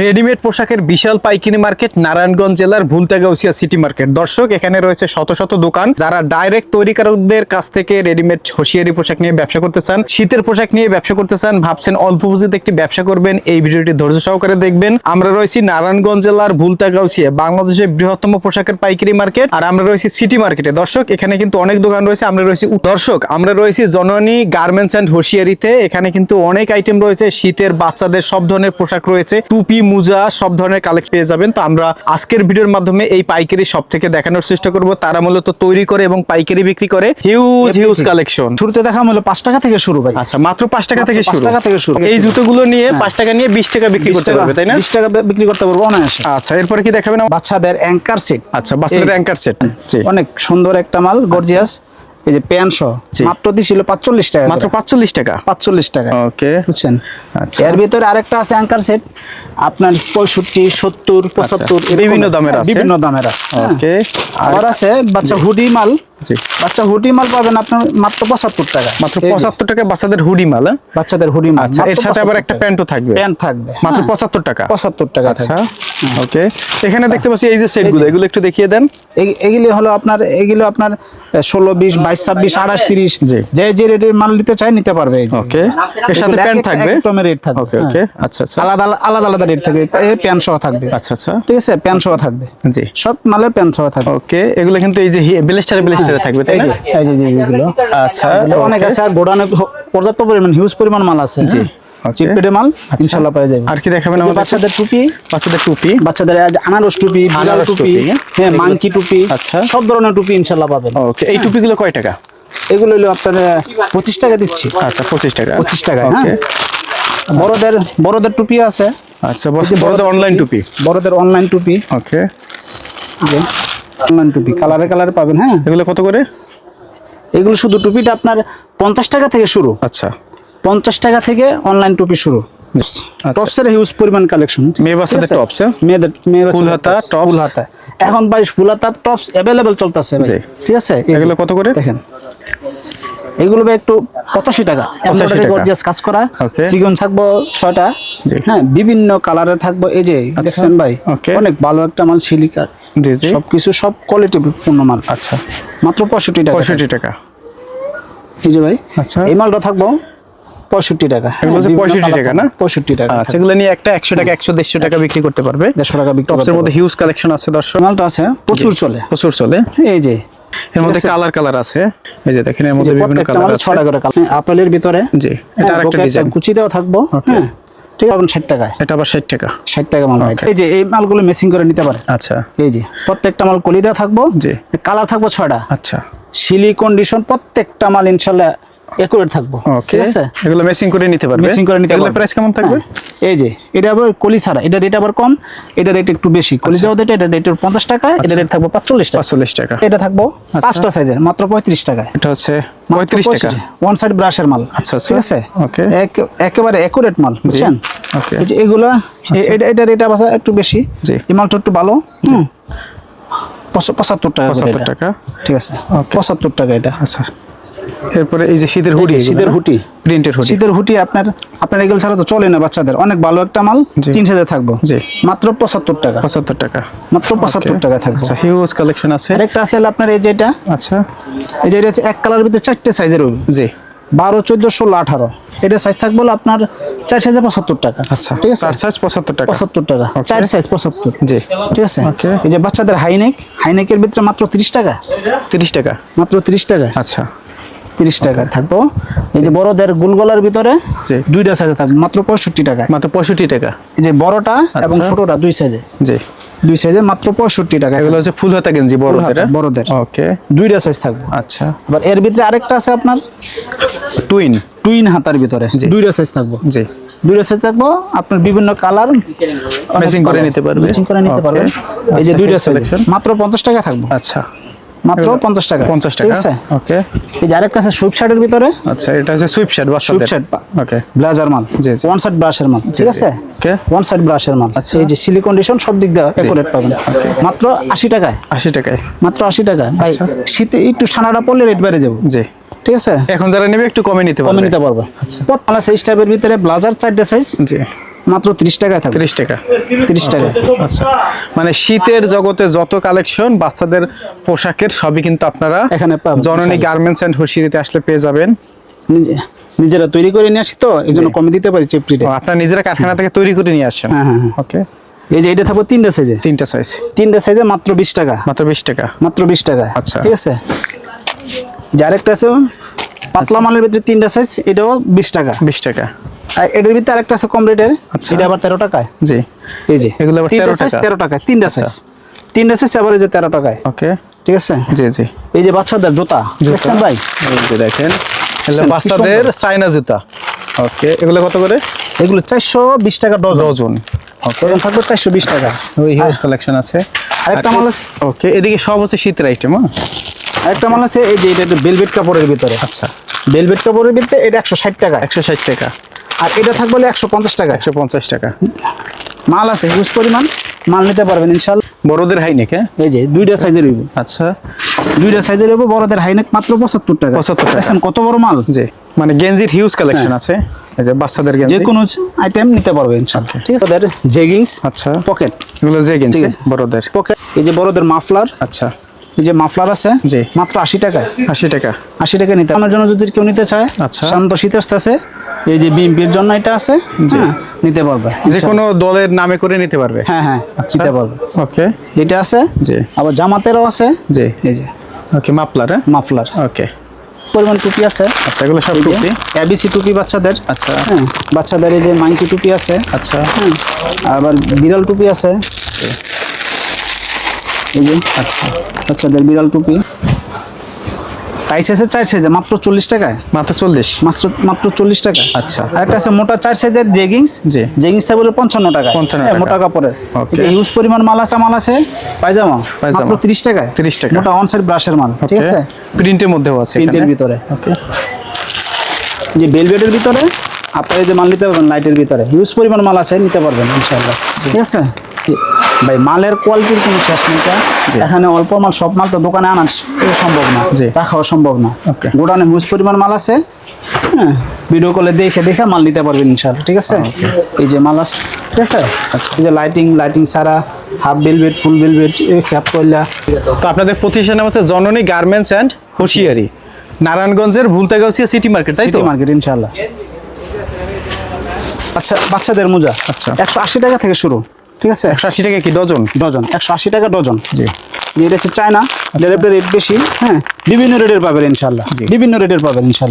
Readymade পোশাকের বিশাল পাইকারি market Narayanganj জেলার ভুলতাগাউসিয়া সিটি মার্কেট। দর্শক, এখানে রয়েছে শত শত দোকান যারা ডাইরেক্ট তৈরিকারকদের কাছ থেকে রেডিমেড হোশিয়ারি পোশাক নিয়ে ব্যবসা করতে চান। শীতের পোশাক নিয়ে ব্যবসা করতে চান, ভাবছেন অল্প পুঁজিতে একটি ব্যবসা করবেন, এই ভিডিওটি ধৈর্য সহকারে দেখবেন। আমরা রয়েছি নারায়ণগঞ্জ জেলার ভুলতাগাউসিয়া, বাংলাদেশের বৃহত্তম পোশাকের পাইকারি মার্কেট, আর আমরা রয়েছি সিটি মার্কেটে। দর্শক, এখানে কিন্তু অনেক দোকান রয়েছে, আমরা রয়েছি দর্শক, আমরা রয়েছি জননী গার্মেন্টস অ্যান্ড হোশিয়ারিতে এখানে কিন্তু অনেক আইটেম রয়েছে, শীতের বাচ্চাদের সব ধরনের পোশাক রয়েছে। টুপি মুজা সব ধরনের কালেক্ট পেয়ে যাবেন। তো আমরা আজকের ভিডিওর মাধ্যমে এই পাইকারি সব থেকে দেখানোর চেষ্টা করব। তারা মূলত তৈরি করে এবং পাইকারি বিক্রি করে। হিউজ হিউজ কালেকশন শুরুতে দেখা হলো পাঁচ টাকা থেকে শুরু ভাই। আচ্ছা মাত্র পাঁচ টাকা থেকে শুরু। টাকা থেকে শুরু। এই জুতোগুলো নিয়ে পাঁচ টাকা নিয়ে বিশ টাকা বিক্রি করতে পারবে তাই না? বিশ টাকা বিক্রি করতে পারব অনায়াসে। আচ্ছা এরপরে কি দেখাবেন? বাচ্চাদের অ্যাঙ্কার সেট আচ্ছা বাচ্চাদের অ্যাঙ্কার সেট অনেক সুন্দর একটা মাল গর্জিয়াস এই যে প্যান্ট সহ মাত্র দিছিল পাঁচচল্লিশ টাকা মাত্র পাঁচচল্লিশ টাকা? পাঁচচল্লিশ টাকা। ওকে। বুঝছেন? আচ্ছা। এর ভিতরে আরেকটা আছে অ্যাঙ্কার সেট আপনার পঁয়ষট্টি সত্তর পঁচাত্তর আচ্ছা। বিভিন্ন দামের আছে। বিভিন্ন দামের আছে হ্যাঁ। ওকে। আবার আছে বাচ্চা হুডি মাল জি। বাচ্চা হুডি মাল পাবেন আপনার মাত্র পঁচাত্তর টাকা। মাত্র পঁচাত্তর টাকা বাচ্চাদের হুডি মাল হ্যাঁ? বাচ্চাদের হুডি মাল। আচ্ছা এর সাথে আবার একটা প্যান্টও থাকবে। প্যান্ট থাকবে। মাত্র হ্যাঁ, পঁচাত্তর টাকা। পঁচাত্তর টাকা আচ্ছা ওকে। এখানে দেখতে পাচ্ছি এই যে সেটগুলো এগুলো একটু দেখিয়ে দেন। এগুলি হলো আপনার এগুলো আপনার ষোলো বিশ বাইশ ছাব্বিশ আঠাশ তিরিশ। যে যে রেটের মাল নিতে চায় নিতে পারবে ওকে। এর সাথে প্যান্ট থাকবে? এক এক রেট থাকবে। ওকে হ্যাঁ। ওকে আচ্ছা আচ্ছা। আলাদা আলাদা- আলাদা আলাদা রেট থাকবে এই প্যান্ট সহ থাকবে। আচ্ছা আচ্ছা। ঠিক আছে? প্যান্ট সহ থাকবে। জি। সব মালের প্যান্ট সহ থাকবে। ওকে। এগুলো কিন্তু এই যে ব্লেস্টারে ব্লেস্টারে থাকবে তাই এই না এই যে- যে এগুলো। আচ্ছা এগুলো অনেক আছে আর গোডাউনে পর্যাপ্ত পরিমাণ হিউজ পরিমাণ মাল আছে জি, হ্যাঁ। মাল ইনশাল্লাহ পেয়ে যাবে। আর কি দেখাবেন আমাদের বাচ্চাদের টুপি বাচ্চাদের টুপি? বাচ্চাদের আনারস টুপি আনারস টুপি টুপি, হ্যাঁ মাংকি টুপি আচ্ছা। সব ধরনের টুপি ইনশাল্লাহ পাবেন। ওকে এই টুপিগুলো কয় টাকা? এগুলো হলো আপনার পঁচিশ টাকা দিচ্ছি। আচ্ছা পঁচিশ টাকা। পঁচিশ টাকা হ্যাঁ। বড়দের বড়দের টুপি আছে। আচ্ছা বড়দের অনলাইন টুপি বড়দের অনলাইন টুপি। ওকে। অনলাইন টুপি কালারে কালারে পাবেন হ্যাঁ? এগুলো কত করে? এগুলো শুধু টুপিটা আপনার পঞ্চাশ টাকা থেকে শুরু। আচ্ছা। পঞ্চাশ টাকা থেকে অনলাইন টুপি শুরু। আচ্ছা। টপসের হিউজ পরিমাণ কালেকশন মেয়ে বাচ্চাদের tops, হ্যাঁ? মেয়েদের মেয়ে ফুল হাতা, tops। ফুল হাতা এখন ভাই ফুল হাতা টপস অ্যাভেলেবেল চলতেছে ঠিক আছে? এগুলো কত করে? দেখেন। এগুলো একটু পঁচাশি টাকা। এমব্রয়ডারি। গর্জিয়াস কাজ করা. সিগুন থাকব ছয়টা। হ্যাঁ বিভিন্ন কালারে থাকব। এই যে দেখছেন ভাই. অনেক ভালো একটা মাল সিলিকার। সবকিছু সব কোয়ালিটি পূর্ণ মাল। আচ্ছা। মাত্র পঁয়ষট্টি টাকা। পঁয়ষট্টি টাকা। এই যে ভাই আচ্ছা। এই মালটা থাকব পঁয়ষট্টি টাকা। এগুলো হচ্ছে হ্যাঁ, 65 বিভিন্ন টাকা না? পঁয়ষট্টি টাকা আচ্ছা এগুলো নিয়ে একটা একশো টাকা একশো দেড়শো টাকা বিক্রি করতে পারবে। দেড়শো টাকা বিক্রি টপসের মধ্যে হিউজ কালেকশন আছে দর্শক। মালটা আছে প্রচুর চলে। প্রচুর চলে। এই যে। এর মধ্যে কালার কালার আছে। এই যে দেখেন এর মধ্যে বিভিন্ন কালার মাল আছে। করে কালার আপেলের ভিতরে। জি এটা হ্যাঁ, আরেকটা ডিজাইন কুচি দেওয়া থাকব। হ্যাঁ ঠিক আছে ষাট টাকায়। এটা আবার ষাট টাকা। ষাট টাকা মাল Okay. এই যে এই মালগুলো মেসিং করে নিতে পারে। আচ্ছা। এই যে প্রত্যেকটা মাল কলি দেওয়া থাকব। জি। কালার থাকব আচ্ছা। সিলি কন্ডিশন প্রত্যেকটা মাল ইনশাল্লাহ একুরেট থাকব। ওকে ঠিক আছে? এগুলো মেসিং করে নিতে পারবে। মেসিং করে নিতে পারবে। প্রাইস কেমন থাকবে? হ্যাঁ, এই যে এটা আবার কলি ছাড়া এটা রেট আবার কম এটা রেট একটু বেশি। কলি আচ্ছা। যাওয়া এটা এটা রেট পঞ্চাশ টাকা এটা রেট থাকব পাঁচচল্লিশ টাকা। পাঁচচল্লিশ টাকা। এটা থাকব পাঁচটা সাইজের মাত্র পঁয়ত্রিশ টাকায়। এটা হচ্ছে পঁয়ত্রিশ টাকা। ওয়ান সাইড ব্রাশের মাল। আচ্ছা, আচ্ছা। ঠিক আছে. এক- একেবারে একুরেট মাল বুঝছেন? যে এগুলা এটা এটা রেট আবার একটু বেশি। এই মালটা একটু ভালো হুম? পঁচাত্তর টাকা পঁচাত্তর টাকা। ঠিক আছে? পঁচাত্তর টাকা এটা। আচ্ছা। এরপরে এই যে শীতের হুডি শীতের হুটি প্রিন্টেড হুডি। শীতের হুটি আপনার আপনার এগুলো ছাড়া তো চলে না বাচ্চাদের। অনেক ভালো একটা মাল। তিন সাথে থাকব। জি। মাত্র পঁচাত্তর টাকা। পঁচাত্তর টাকা। মাত্র পঁচাত্তর টাকা থাকবে। আচ্ছা হিউজ কালেকশন আছে। আরেকটা আছে আপনার এই যেটা আচ্ছা। এই যে এটা হচ্ছে এক কালারের ভিতরে চারটে সাইজের হবে জি। বারো চোদ্দ ষোলো আঠারো। এটা সাইজ থাকবে আপনার চার সাইজে পঁচাত্তর টাকা। আচ্ছা ঠিক আছে? চার সাইজ পঁচাত্তর টাকা। পঁচাত্তর টাকা. চার সাইজ পঁচাত্তর। জি। ঠিক আছে. এই যে বাচ্চাদের হাইনেক হাইনেকের ভিতরে মাত্র তিরিশ টাকা। তিরিশ টাকা। মাত্র তিরিশ টাকা। আচ্ছা। তিরিশ টাকা থাকব। এই যে বড়দের গুলগলার ভিতরে। দুইটা সাইজে থাকবে মাত্র পঁয়ষট্টি টাকা মাত্র পঁয়ষট্টি টাকা। এই যে বড়টা এবং আচ্ছা। ছোটটা দুই সাইজে জি। দুই সাইজে মাত্র পঁয়ষট্টি টাকা এগুলো হচ্ছে ফুল হাতা গেঞ্জি বড়দের বড়দের। ওকে দুইটা সাইজ থাকবে। আচ্ছা। আবার এর ভিতরে আরেকটা আছে আপনার? টুইন টুইন হাতার ভিতরে। দুইটা সাইজ থাকব। জি। দুইটা সাইজ থাকব আপনার বিভিন্ন কালার Matching করে নিতে পারবে। ম্যাচিং করে নিতে. পারবেন। এই যে আচ্ছা, দুইটা সাইজ মাত্র পঞ্চাশ টাকা থাকব। আচ্ছা। মাত্র পঞ্চাশ টাকা। পঞ্চাশ ঠিক টাকা আছে? ওকে। এই যে আরেকটা আছে সুইপ শার্টের ভিতরে? আচ্ছা এটা হচ্ছে sweatshirt sweatshirt. Okay. Blazer মাল। জি। ওয়ান সাইড ব্রাশের মাল। ঠিক আছে? ওকে। ওয়ান সাইড ব্রাশের মাল। আচ্ছা। এই যে সিলি কন্ডিশন সব দিক দিয়ে একুরেট পাবেন। মাত্র আশি টাকায়। আশি টাকায়। মাত্র আশি টাকা ভাই আচ্ছা। শীতে একটু ঠান্ডাটা পড়লে রেট বেড়ে যাব। জি। ঠিক আছে? এখন যারা নেবে একটু কমে নিতে কমে পারবে। নিতে পারবে প্রথমে সাইজ টাইপের ভিতরে ব্লাজার চারটে সাইজ জি। মাত্র তিরিশ টাকায় থাকবে। তিরিশ টাকা। তিরিশ টাকা আচ্ছা। মানে শীতের জগতে যত কালেকশন বাচ্চাদের পোশাকের সবই কিন্তু আপনারা এখানে। জননী গার্মেন্টস এন্ড হুশিয়ারিতে আসলে পেয়ে যাবেন। নিজেরা তৈরি করে নিয়ে আসি তো এই জন্য কমে দিতে পারি চিপ রেটে ও, আপনারা নিজেরা কারখানা থেকে তৈরি করে নিয়ে আসেন। হ্যাঁ হ্যাঁ হ্যাঁ। ওকে এই যে এটা থাকবে তিনটা সাইজে তিনটা সাইজ তিনটা সাইজে মাত্র বিশ টাকা। মাত্র বিশ টাকা। মাত্র বিশ টাকা আচ্ছা। ঠিক আছে? যে আরেকটা আছে পাতলা মালের ভিতরে তিনটা সাইজ এটাও বিশ টাকা। বিশ টাকা। আর এটার ভিতরে আরেকটা আছে কম রেটের আচ্ছা। এটা আবার তেরো টাকায়। জি। এই যে এগুলো তিনটা সাইজ তেরো টাকায় তিনটা সাইজ তিনটা সাইজ আবার এই যে তেরো টাকায়। ওকে। ঠিক আছে? জি জি। এই যে বাচ্চাদের জুতা দেখছেন ভাই? দেখেন বাচ্চাদের চাইনা জুতা। ওকে এগুলো কত করে? এগুলো চারশো বিশ টাকা ডজন। থাকবে চারশো বিশ টাকা। ওই হিউজ কালেকশন আছে। আরেকটা মাল আছে। ওকে এদিকে সব হচ্ছে শীতের আইটেম হ্যাঁ? আরেকটা মাল আছে এই যে এটা একটু বেলভেট কাপড়ের ভিতরে। আচ্ছা। বেলভেট কাপড়ের ভিতরে এটা একশো ষাট টাকা। একশো ষাট টাকা। আর এটা থাকবে একশো পঞ্চাশ টাকা। একশো পঞ্চাশ টাকা। মাল আছে হিউজ পরিমাণ। মাল নিতে পারবেন ইনশাল্লাহ বড়দের হাইনেক হ্যাঁ? এই যে দুইটা সাইজের হইব। আচ্ছা। দুইটা সাইজের হইব বড়দের হাইনেক মাত্র পঁচাত্তর টাকা। 75 টাকা। কত বড় মাল? যে মানে গেঞ্জির হিউজ কালেকশন হ্যাঁ। আছে। এই যে বাচ্চাদের যে গেঞ্জি কোনো আইটেম নিতে পারবে ইনশাল্লাহ ঠিক আছে জেগিংস আচ্ছা। পকেট এগুলো যে ঠিক আছে। বড়দের। পকেট এই যে বড়দের মাফলার আচ্ছা। এই যে মাফলার আছে জি। মাত্র আশি টাকায় আশি টাকা। আশি টাকা নিতে আমার জন্য যদি কেউ নিতে চায় আচ্ছা। শান্ত শীত আসতেছে এই যে বিএমপির জন্য এটা আছে হ্যাঁ নিতে পারবে। যে কোনো দলের নামে করে নিতে পারবে। হ্যাঁ হ্যাঁ আচ্ছা। নিতে পারবে। ওকে। এটা আছে জি। আবার জামাতেরও আছে জি। এই যে। ওকে মাপলার হ্যাঁ? মাফলার। ওকে। পরিমাণ টুপি আছে। আচ্ছা এগুলো সব টুপি? এবিসি টুপি বাচ্চাদের। আচ্ছা। হ্যাঁ বাচ্চাদের এই যে মাইকি টুপি আছে। আচ্ছা। হ্যাঁ আবার বিড়াল টুপি আছে। এই যে আচ্ছা। বাচ্চাদের বিড়াল টুপি। টাইস আছে চার সাইজে মাত্র চল্লিশ টাকায়? মাত্র চল্লিশ। মাত্র মাত্র চল্লিশ টাকা আচ্ছা। আরেকটা আছে মোটা চার সাইজের জেগিংস জি। জেগিংস থাকবে পঞ্চান্ন টাকা 55 হ্যাঁ, মোটা কাপড়ের. হিউজ পরিমাণ মাল আছে মাল আছে? পায়জামা। পায়জামা। মাত্র তিরিশ টাকায়। 30 টাকা। মোটা অন সাইড ব্রাশের মাল ঠিক আছে? প্রিন্টের মধ্যেও আছে প্রিন্টের ভিতরে। ওকে যে বেলভেটের ভিতরে? আপনার যে মাল নিতে পারবেন লাইটের ভিতরে। হিউজ পরিমাণ মাল আছে নিতে পারবেন ইনশাআল্লাহ। ঠিক আছে। ভাই মালের কোয়ালিটির কোনো শেষ নেই এখানে অল্প মাল সব মাল তো দোকানে আনা সম্ভব না। রাখাও সম্ভব না. গোডাউনে হিউজ পরিমাণ মাল আছে। হ্যাঁ ভিডিও কলে দেখে দেখে মাল নিতে পারবেন ইনশাআল্লাহ ঠিক আছে? এই যে মাল আছে ঠিক আছে? আচ্ছা। এই যে লাইটিং লাইটিং ছাড়া half velvet full velvet cap কইলা। তো আপনাদের প্রতিষ্ঠান হচ্ছে জননী গার্মেন্টস অ্যান্ড হুঁশিয়ারি নারায়ণগঞ্জের ভুলতে ভুলতাগাউসিয়া সিটি মার্কেট তাই তো? সিটি মার্কেট ইনশাআল্লাহ। আচ্ছা বাচ্চাদের মোজা। আচ্ছা। একশো আশি টাকা থেকে শুরু ঠিক আছে? একশো আশি টাকা কি ডজন? ডজন একশো আশি টাকা ডজন। জি। এটা হচ্ছে চায়না রেট বেশি হ্যাঁ? বিভিন্ন রেটের পাবেন ইনশাল্লাহ। বিভিন্ন রেটের পাবেন ইনশাল্লাহ।